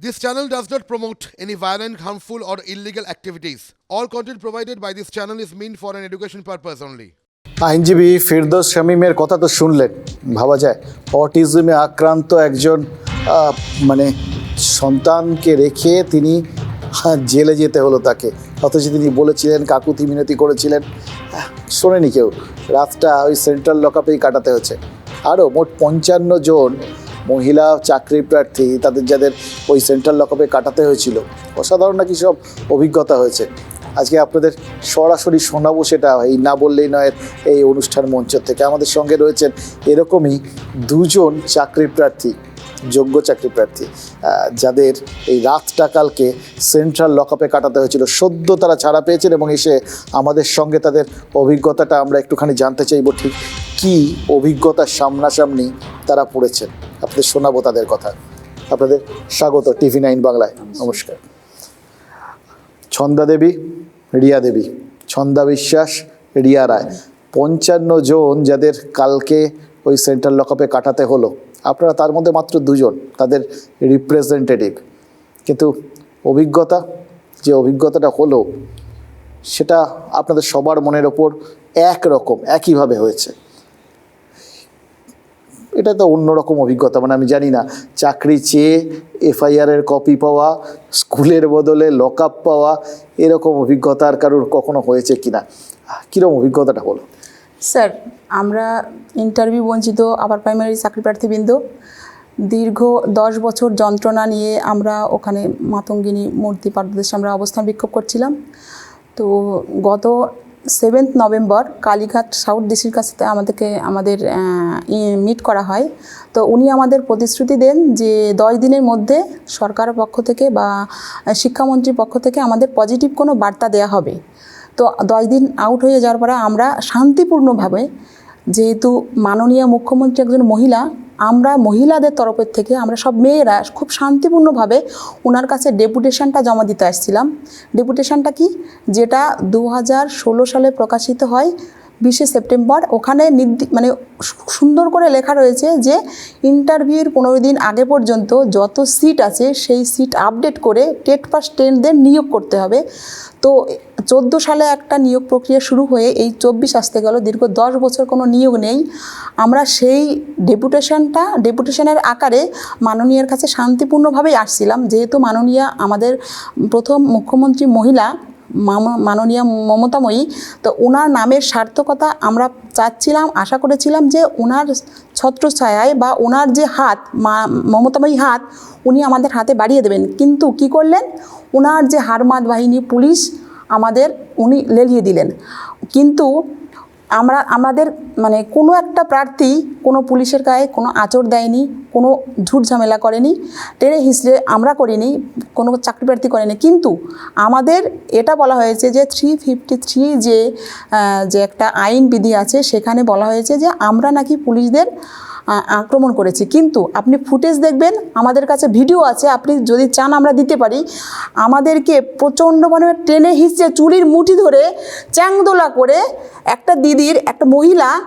This channel does not promote any violent, harmful, or illegal activities. All content provided by this channel is meant for an education purpose only. আইনজীবী ফিরদোস শামীমের কথা তো শুনলেন ভাবা যায় অটিজমে আক্রান্ত একজন মানে সন্তানকে রেখে তিনি হ্যাঁ, জেলে যেতে হলো তাকে অথচ তিনি বলেছিলেন কাকুতি মিনতি করেছিলেন শোনেনি কেউ রাতটা ওই সেন্ট্রাল লকআপেই কাটাতে হচ্ছে আরও মোট পঞ্চান্ন জন মহিলা চাকরি প্রার্থী, তাদের যাদের ওই সেন্ট্রাল লকআপে কাটাতে হয়েছিল, অসাধারণ নাকি সব অভিজ্ঞতা হয়েছে। আজকে আপনাদের সরাসরি শোনাবো সেটা, এই না বললেই নয়, এই অনুষ্ঠান মঞ্চ থেকে। আমাদের সঙ্গে রয়েছেন এরকমই দুজন চাকরি প্রার্থী, যোগ্য চাকরি প্রার্থী যাদের এই রাতটা কালকে সেন্ট্রাল লকআপে কাটাতে হয়েছিল। সদ্য তারা ছাড়া পেয়েছেন এবং এসে আমাদের সঙ্গে তাদের অভিজ্ঞতাটা আমরা একটুখানি জানতে চাইব, ঠিক কী অভিজ্ঞতার সামনাসামনি তারা পড়েছেন। আপনাদের শোনাবো তাদের কথা। আপনাদের স্বাগত টিভি নাইন বাংলায়। নমস্কার। ছন্দা দেবী, রিয়া দেবী। ছন্দা বিশ্বাস, রিয়া রায়। পঞ্চান্ন জন যাদের কালকে ওই সেন্ট্রাল লকআপে কাটাতে হলো। আপনারা তার মধ্যে মাত্র দুজন, তাদের রিপ্রেজেন্টেটিভ কিন্তু অভিজ্ঞতা, যে অভিজ্ঞতাটা হলো, সেটা আপনাদের সবার মনের ওপর এক রকম একইভাবে হয়েছে। এটা তো অন্যরকম অভিজ্ঞতা মানে আমি জানি না। চাকরি চেয়ে এফআইআরের কপি পাওয়া, স্কুলের বদলে লক আপ পাওয়া, এরকম অভিজ্ঞতা আর কারোর কখনো হয়েছে কিনা? কীরকম অভিজ্ঞতাটা হলো স্যার, আমরা ইন্টারভিউ বঞ্চিত আবার প্রাইমারি চাকরি প্রার্থীবৃন্দ। দীর্ঘ দশ বছর যন্ত্রণা নিয়ে আমরা ওখানে মাতঙ্গিনী মূর্তি পার্বদেশে আমরা অবস্থান বিক্ষোভ করছিলাম। তো গত সেভেন্থ নভেম্বর কালীঘাট সাউথ ডিসির কাছে আমাদেরকে, আমাদের মিট করা হয়। তো উনি আমাদের প্রতিশ্রুতি দেন যে, দশ দিনের মধ্যে সরকার পক্ষ থেকে বা শিক্ষামন্ত্রীর পক্ষ থেকে আমাদের পজিটিভ কোনো বার্তা দেওয়া হবে। তো দশ দিন আউট হয়ে যাওয়ার পরে আমরা শান্তিপূর্ণভাবে যেহেতু মাননীয় মুখ্যমন্ত্রী একজন মহিলা, আমরা মহিলাদের তরফের থেকে আমরা সব মেয়েরা খুব শান্তিপূর্ণভাবে ওনার কাছে ডেপুটেশনটা জমা দিতে আসছিলাম। ডেপুটেশনটা কি? যেটা দু হাজার ষোলো সালে প্রকাশিত হয় বিশে সেপ্টেম্বর। ওখানে মানে সুন্দর করে লেখা রয়েছে যে ইন্টারভিউর পনেরো দিন আগে পর্যন্ত যত সিট আছে সেই সিট আপডেট করে টেট পাস টেনদের নিয়োগ করতে হবে। তো চোদ্দ সালে একটা নিয়োগ প্রক্রিয়া শুরু হয়ে এই চব্বিশ আসতে গেল। দীর্ঘ দশ বছর কোনো নিয়োগ নেই। আমরা সেই ডেপুটেশনটা, ডেপুটেশনের আকারে মাননীয়ার কাছে শান্তিপূর্ণভাবেই আসছিলাম। যেহেতু মাননীয়া আমাদের প্রথম মুখ্যমন্ত্রী মহিলা মাননীয়া মমতাময়ী, তো ওনার নামের সার্থকতা আমরা চাচ্ছিলাম, আশা করেছিলাম যে ওনার ছত্রছায়ায় বা ওনার যে হাত, মা, মমতাময়ী হাত, উনি আমাদের হাতে বাড়িয়ে দেবেন। কিন্তু কি করলেন? ওনার যে হারমাদ বাহিনী, পুলিশ আমাদের উনি লেলিয়ে দিলেন। কিন্তু আমরা, আমাদের মানে কোনো একটা প্রার্থী কোনো পুলিশের গায়ে কোনো আচর দেয়নি, কোনো ঝুট ঝামেলা করেনি, টেনে হিসড়ে আমরা করিনি, কোনো চাকরি প্রার্থী করেনি। কিন্তু আমাদের এটা বলা হয়েছে যে থ্রি ফিফটি থ্রি যে যে একটা আইন বিধি আছে, সেখানে বলা হয়েছে যে আমরা নাকি পুলিশদের আক্রমণ করেছি। কিন্তু আপনি ফুটেজ দেখবেন, আমাদের কাছে ভিডিও আছে, আপনি যদি চান আমরা দিতে পারি। আমাদেরকে প্রচণ্ড মানে টেনে হিঁচড়ে চুরির মুঠি ধরে চ্যাংদোলা করে একটা দিদির, একটা মহিলা,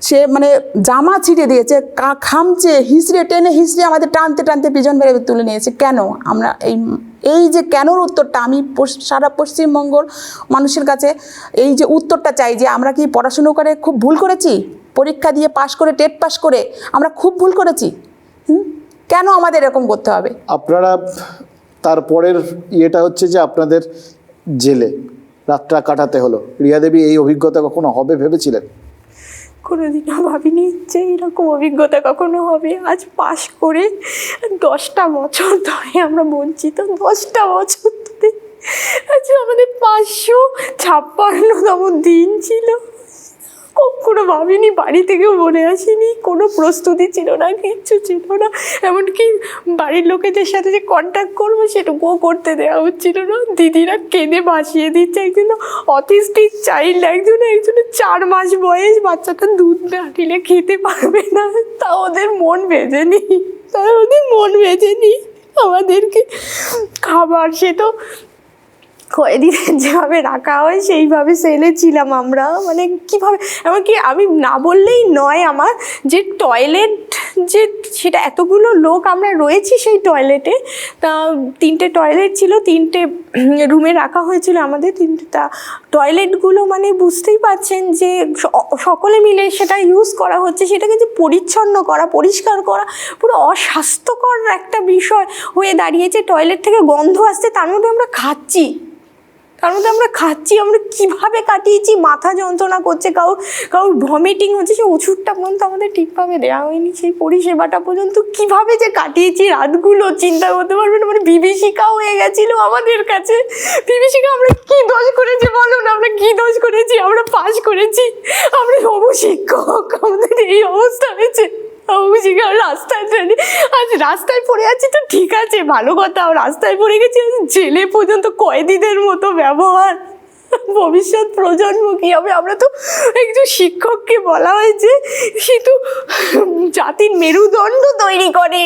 সে মানে জামা ছিঁড়ে দিয়েছে, কা- খামচে হিঁচড়ে, টেনে হিঁচড়ে আমাদের টানতে টানতে পিজন বেড়ে তুলে নিয়েছে। কেন? আমরা এই এই যে কেনর উত্তরটা, আমি সারা পশ্চিমবঙ্গর মানুষের কাছে এই যে উত্তরটা চাই যে আমরা কি পড়াশুনো করে খুব ভুল করেছি? পরীক্ষা দিয়ে পাশ করে টেট পাস করে আমরা খুব ভুল করেছি। হুম? কেন আমাদের এরকম করতে হবে? আপনারা তারপরের ইয়েটা হচ্ছে যে আপনাদের জেলে রাতটা কাটাতে হলো। রিয়া দেবী এই অভিজ্ঞতা কখনো হবে ভেবেছিলেন? কোনোদিনও ভাবিনি যে এরকম অভিজ্ঞতা কখনো হবে। আজ পাশ করে দশটা বছর ধরে আমরা বঞ্চিত দশটা বছর ধরে আজ আমাদের পাঁচশো ছাপ্পান্নতম দিন ছিল। কখনো ভাবিনি, বাড়ি থেকেও বলে আসিনি, কোনো প্রস্তুতি ছিল না, কিচ্ছু ছিল না। এমনকি বাড়ির লোকেদের সাথে যে কন্ট্যাক্ট করব সেটুকুও করতে দেওয়া হচ্ছিল না। দিদিরা কেঁদে ভাসিয়ে দিচ্ছে একজন অটিস্টিক চাইল্ড একজন একজনের চার মাস বয়স, বাচ্চাটা দুধ না খেতে পারবে না। তা ওদের মন ভেজেনি তা ওদের মন ভেজেনি আমাদেরকে খাবার সে তো কয়েদিদের যেভাবে রাখা হয়, সেইভাবে সেলে ছিলাম আমরা। মানে কীভাবে, এমনকি আমি না বললেই নয় আমার যে টয়লেট যে সেটা এতগুলো লোক আমরা রয়েছি সেই টয়লেটে তা তিনটে টয়লেট ছিল, তিনটে রুমে রাখা হয়েছিল আমাদের, তিনটে, তা টয়লেটগুলো মানে বুঝতেই পারছেন যে সকলে মিলে সেটা ইউজ করা হচ্ছে সেটাকে যে পরিচ্ছন্ন করা, পরিষ্কার করা, পুরো অস্বাস্থ্যকর একটা বিষয় হয়ে দাঁড়িয়েছে। টয়লেট থেকে গন্ধ আসছে, তার মধ্যে আমরা খাচ্ছি। তার মধ্যে আমরা খাচ্ছি, আমরা কীভাবে কাটিয়েছি, মাথা যন্ত্রণা করছে, কারোর কারোর ভমিটিং হচ্ছে, সেই ওষুধটা পর্যন্ত আমাদের ঠিকভাবে দেওয়া হয়নি, সেই পরিষেবাটা পর্যন্ত কীভাবে যে কাটিয়েছি রাতগুলো চিন্তা করতে পারবেন মানে বিভীষিকা হয়ে গেছিল আমাদের কাছে। বিভীষিকা, আমরা কি দোষ করেছি বলুন, আমরা কি দোষ করেছি? আমরা পাস করেছি। আমরা হবু শিক্ষক আমাদের এই অবস্থা হয়েছে। অভিষেক রাস্তায় আজ রাস্তায় পড়ে আছি তো ঠিক আছে, ভালো কথা। রাস্তায় পড়ে গেছি জেলে পর্যন্ত কয়েদিদের মতো ব্যবহার। ভবিষ্যৎ প্রজন্ম কি হবে? আমরা তো একজন শিক্ষককে বলা হয়েছে সে তো জাতির মেরুদণ্ড তৈরি করে।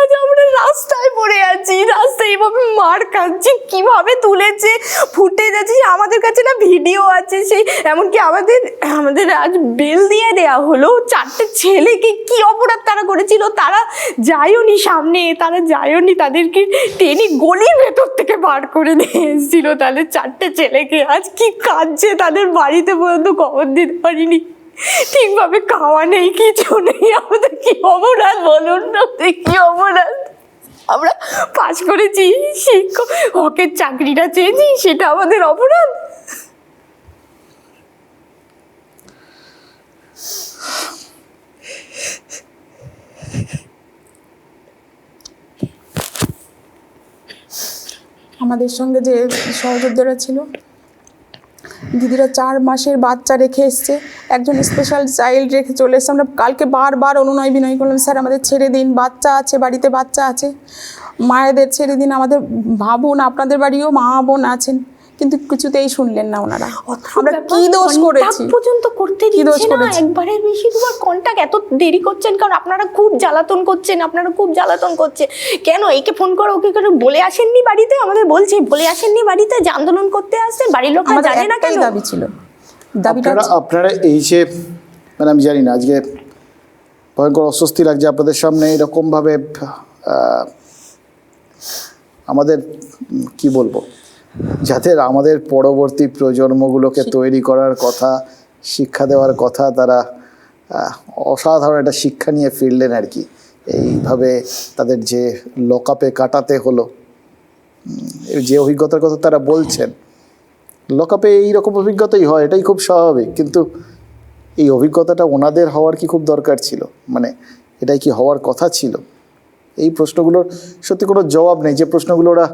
আজ আমরা রাস্তায় পড়ে আছি, রাস্তায় এভাবে মার খাচ্ছি, কীভাবে তুলেছে, ফুটে যাচ্ছে, আমাদের কাছে না ভিডিও আছে সেই, এমনকি আমাদের আমাদের আজ বেল দিয়ে দেওয়া হলো, চারটে ছেলেকে কি অপরাধ তারা করেছিল, তারা যায়ওনি সামনে, তারা যায়ওনি তাদেরকে টেনে গলির ভেতর থেকে বার করে নিয়ে এসেছিল তাদের চারটে ছেলেকে আজ কি কাঁদছে তাদের বাড়িতে পর্যন্ত খবর দিতে পারিনি। ঠিকভাবে খাওয়া নেই, কিছু নেই। আমাদের কি অপরাধ? বলুন না কি অপরাধ? আমরা পাশ করেছি, শিক্ষক, হকের চাকরিটা চেয়েছি, সেটা আমাদের অপরাধ? আমাদের সঙ্গে যে সহযোদ্ধারা ছিল, দিদিরা চার মাসের বাচ্চা রেখে এসছে। একজন স্পেশাল চাইল্ড রেখে চলে এসছে। আমরা কালকে বারবার অনুনয় বিনয় করলাম স্যার আমাদের ছেড়ে দিন বাচ্চা আছে বাড়িতে বাচ্চা আছে। মায়েদের ছেড়ে দিন আমাদের ভাবুন আপনাদের বাড়িও মা বোন আছেন কিন্তু কিছুতেই শুনলেন না ওনারা। আমরা কি দোষ করেছি? পর্যন্ত করতে কি দোষ দিচ্ছে না। একবারের বেশি দুবার কন্টাক্ট এত দেরি করছেন কারণ আপনারা খুব জ্বালাতন করছেন আপনারা খুব জ্বালাতন করছেন। কেন? একে ফোন করো ওকে করে বলে আসেননি বাড়িতে? আমাদের বলছে বলে আসেননি বাড়িতে? যে আন্দোলন করতে আসছেন বাড়ির আমাদের জানে না কেন? দাবি ছিল। দাবিটা আপনারা আপনারা এই যে মানে আমি জানি না আজকে ভয়ঙ্কর অস্বস্তি লাগছে আপনাদের সামনে এরকমভাবে আমাদের কি বলব যাদের আমাদের পরবর্তী প্রজন্মগুলোকে তৈরি করার কথা শিক্ষা দেওয়ার কথা তারা অসাধারণ একটা শিক্ষা নিয়ে ফিরলেন আর কি। এইভাবে তাদের যে লকআপে কাটাতে হলো যে অভিজ্ঞতার কথা তারা বলছেন লকআপে এইরকম অভিজ্ঞতাই হয়, এটাই খুব স্বাভাবিক। কিন্তু এই অভিজ্ঞতাটা ওনাদের হওয়ার কি খুব দরকার ছিল? মানে এটাই কি হওয়ার কথা ছিল? এই প্রশ্নগুলোর সত্যি কোনো জবাব নেই। যে প্রশ্নগুলো ওরা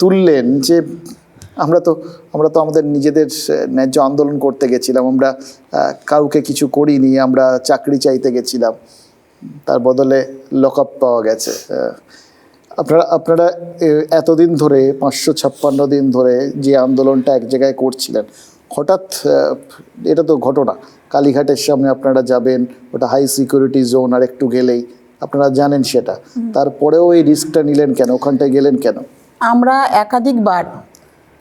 তুললেন যে আমরা তো আমরা তো আমাদের নিজেদের ন্যায্য আন্দোলন করতে গেছিলাম, আমরা কাউকে কিছু করিনি, আমরা চাকরি চাইতে গেছিলাম। তার বদলে লকআপ পাওয়া গেছে। আপনারা আপনারা এতদিন ধরে পাঁচশো ছাপ্পান্ন দিন ধরে যে আন্দোলনটা এক জায়গায় করছিলেন হঠাৎ এটা তো ঘটনা। কালীঘাটের সামনে আপনারা যাবেন ওটা হাই সিকিউরিটি জোন আর একটু গেলেই আপনারা জানেন সেটা। তারপরেও এই রিস্কটা নিলেন কেন? ওখানটায় গেলেন কেন? আমরা একাধিকবার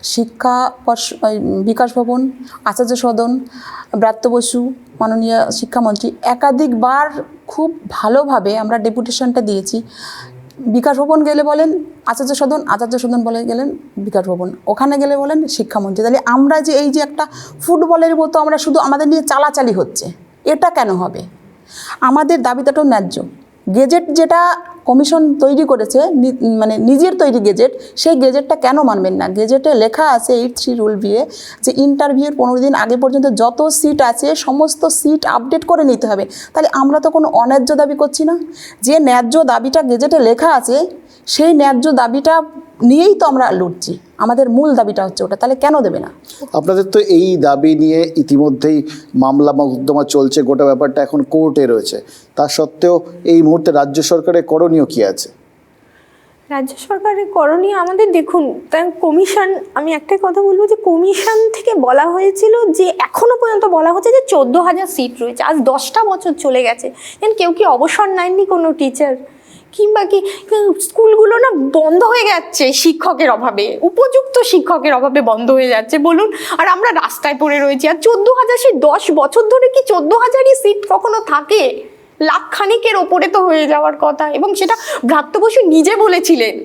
শিক্ষা বিকাশ ভবন আচার্য সদন ব্রাত্য বসু মাননীয় শিক্ষামন্ত্রী একাধিকবার খুব ভালোভাবে আমরা ডেপুটেশনটা দিয়েছি। বিকাশ ভবন গেলে বলেন, আচার্য সদন আচার্য সদন বলে গেলেন বিকাশ ভবন। ওখানে গেলে বলেন শিক্ষামন্ত্রী। তাহলে আমরা যে এই যে একটা ফুটবলের মতো আমরা শুধু আমাদের নিয়ে চালাচালি হচ্ছে, এটা কেন হবে? আমাদের দাবিটাও ন্যায্য। গেজেট যেটা কমিশন তৈরি করেছে মানে নিজের তৈরি গেজেট, সেই গেজেটটা কেন মানবেন না? গেজেটে লেখা আছে এইট থ্রি রুল বিয়ে যে ইন্টারভিউর পনেরো দিন আগে পর্যন্ত যত সিট আছে, সমস্ত সিট আপডেট করে নিতে হবে। তাহলে আমরা তো কোনো অন্যায্য দাবি করছি না। যে ন্যায্য দাবিটা গেজেটে লেখা আছে, সেই ন্যায্য দাবিটা নিয়েই তো আমরা লড়ছি। আমাদের মূল দাবিটা হচ্ছে ওটা তাহলে কেন দেবে না? আপনাদের তো এই দাবি নিয়ে ইতিমধ্যেই মামলা মোকদ্দমা চলছে গোটা ব্যাপারটা এখন কোর্টে রয়েছে। তা সত্ত্বেও এই মুহূর্তে রাজ্য সরকারের করণীয় কি আছে? রাজ্য সরকারের করণীয় আমাদের দেখুন তার কমিশন আমি একটাই কথা বলব যে কমিশন থেকে বলা হয়েছিল যে এখনও পর্যন্ত বলা হচ্ছে যে চোদ্দ হাজার সিট রয়েছে আজ দশটা বছর চলে গেছে। যেন কেউ কি অবসর নেননি কোনো টিচার? কিংবা কি স্কুলগুলো না বন্ধ হয়ে যাচ্ছে শিক্ষকের অভাবে, উপযুক্ত শিক্ষকের অভাবে বন্ধ হয়ে যাচ্ছে, বলুন। আর আমরা রাস্তায় পড়ে রয়েছি, আর চোদ্দ হাজার সেই দশ বছর ধরে কি চোদ্দ হাজারই সিট কখনো থাকে? লাখখানিকের ওপরে তো হয়ে যাওয়ার কথা, এবং সেটা ভ্রাত্য বসু নিজে বলেছিলেন।